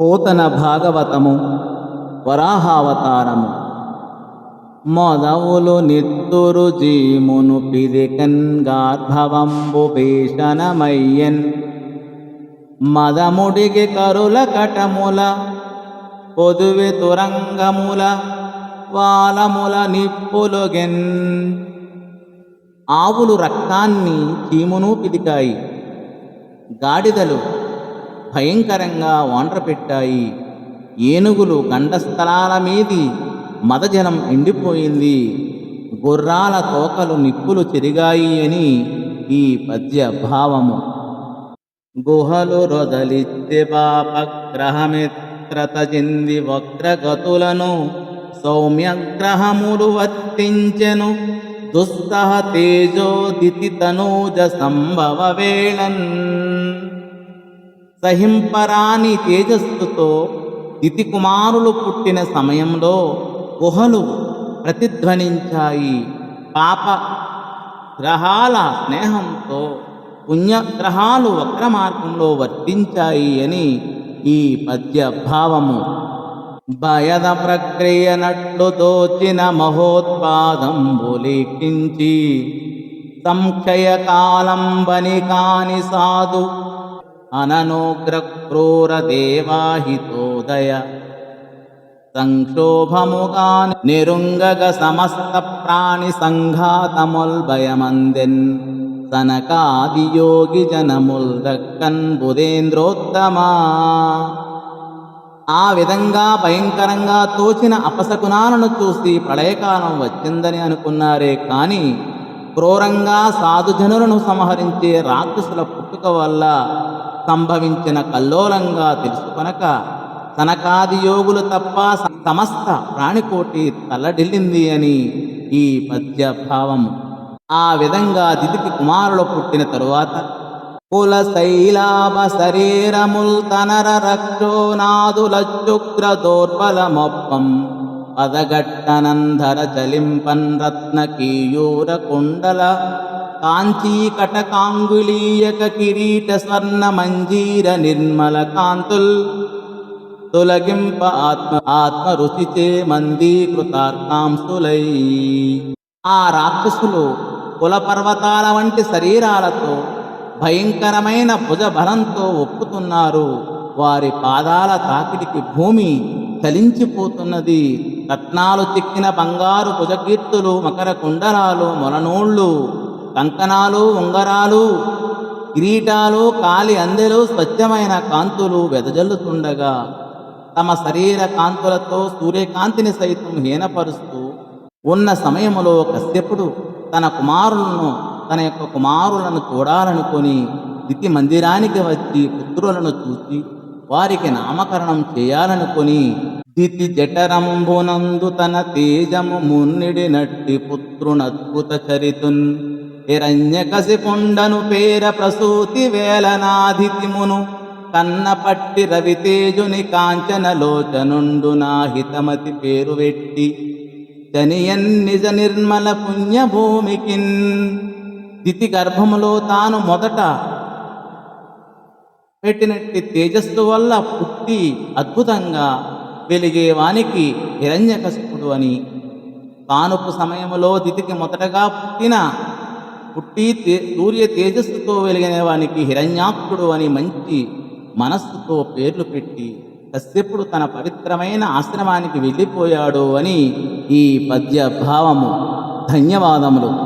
పోతన భాగవతము వరాహావతారము. మొదవులు నిత్తురు జీమును పిదికన్ గార్భవంబు భీషణమయ్యన్. మదముడిగి కరుల కటముల పొదువి తురంగముల వాలముల నిప్పులుగెన్. ఆవులు రక్తాన్ని చీమును పిదికాయి గాడిదలు భయంకరంగా వాండ్ర పెట్టాయి. ఏనుగులు గండస్థలాల మీది మదజలం ఎండిపోయింది. గుర్రాల తోకలు నిప్పులు చెరిగాయి అని ఈ పద్య భావము గుహలు రొదలిత్తి పాపగ్రహమిత్రతజింది వక్రగతులను సౌమ్యగ్రహములు వర్తించెను. దుస్సహ తేజోదితి తనూజ సంభవ వేళన్ సహింపరాని తేజస్సుతో దితి కుమారులు పుట్టిన సమయంలో గుహలు ప్రతిధ్వనించాయి. పాప గ్రహాల స్నేహంతో పుణ్యగ్రహాలు వక్ర మార్గంలో వర్తించాయి అని ఈ పద్య భావము భయద ప్రక్రియ నట్లు దోచిన మహోత్పాదంబులికించి సంక్షయ కాలంబని కాని సాధు అననుగ్ర సంక్షోభముగా నిరుంగగ సమస్త ప్రాణి సంఘాతముల్భయమందెన్ సనకాదియోగి జనముల్ దక్కన్ బుధేంద్రోత్తమా ఆ విధంగా భయంకరంగా తోచిన అపశకునాలను చూసి ప్రళయకాలం వచ్చిందని అనుకున్నారే కాని క్రూరంగా సాధుజనులను సంహరించే రాక్షసుల పుట్టుక వల్ల సంభవించిన కల్లోలంగా తెలుసుకొనక తనకాది యోగులు తప్ప సమస్త ప్రాణికోటి తల్లడిల్లింది అని ఈ పద్య భావం ఆ విధంగా దిదికి కుమారులు పుట్టిన తరువాత కుల శైలాభ శరీరముల్ తనర రక్షోనాదులచ్చుగ్ర దోర్బలమొప్పం. పదగట్టనంధర చలింపన్ రత్న కీయూర కుండల కాంచీ కటకాంగులీయక కిరీట స్వర్ణ మంజీర నిర్మల కాంతుల్ తొలగింప ఆత్మ ఆత్మ రుచిచే మందీకృతార్థాంశులై ఆ రాక్షసులు కుల పర్వతాల వంటి శరీరాలతో భయంకరమైన భుజబలంతో ఒప్పుతున్నారు వారి పాదాల తాకిడికి భూమి చలించిపోతున్నది రత్నాలు చిక్కిన బంగారు భుజకీర్తులు మకర కుండలాలు మొలనోళ్ళు కంకణాలు ఉంగరాలు కిరీటాలు కాలి అందెలు స్వచ్ఛమైన కాంతులు వెదజల్లుతుండగా తమ శరీర కాంతులతో సూర్యకాంతిని సైతం హీనపరుస్తూ ఉన్న సమయములో కశ్యపుడు తన కుమారులను తన యొక్క కుమారులను చూడాలనుకొని దితి మందిరానికి వచ్చి పుత్రులను చూసి వారికి నామకరణం చేయాలనుకొని దితి జఠరంబునందు తన తేజము మున్నిడి నట్టి పుత్రునద్భుత చరితున్ హిరణ్యకశిపుండను పేర ప్రసూతి వేలనాధితిమును కన్నపట్టి రవితేజుని కాంచనలోచనుండు నా హితమతి పేరు వెట్టి. చనియన్ నిజ నిర్మల పుణ్యభూమికిన్. దితి గర్భములో తాను మొదట పెట్టినట్టి తేజస్సు వల్ల పుట్టి అద్భుతంగా వెలిగేవానికి హిరణ్యకశిపుడు అని. కానుపు సమయంలో దితికి మొదటగా పుట్టిన పుట్టి తే సూర్య తేజస్సుతో వెలిగిన వానికి హిరణ్యాక్షుడు అని మంచి మనస్సుతో పేర్లు పెట్టి కశ్యపుడు తన పవిత్రమైన ఆశ్రమానికి వెళ్ళిపోయాడు అని ఈ పద్య భావము ధన్యవాదములు.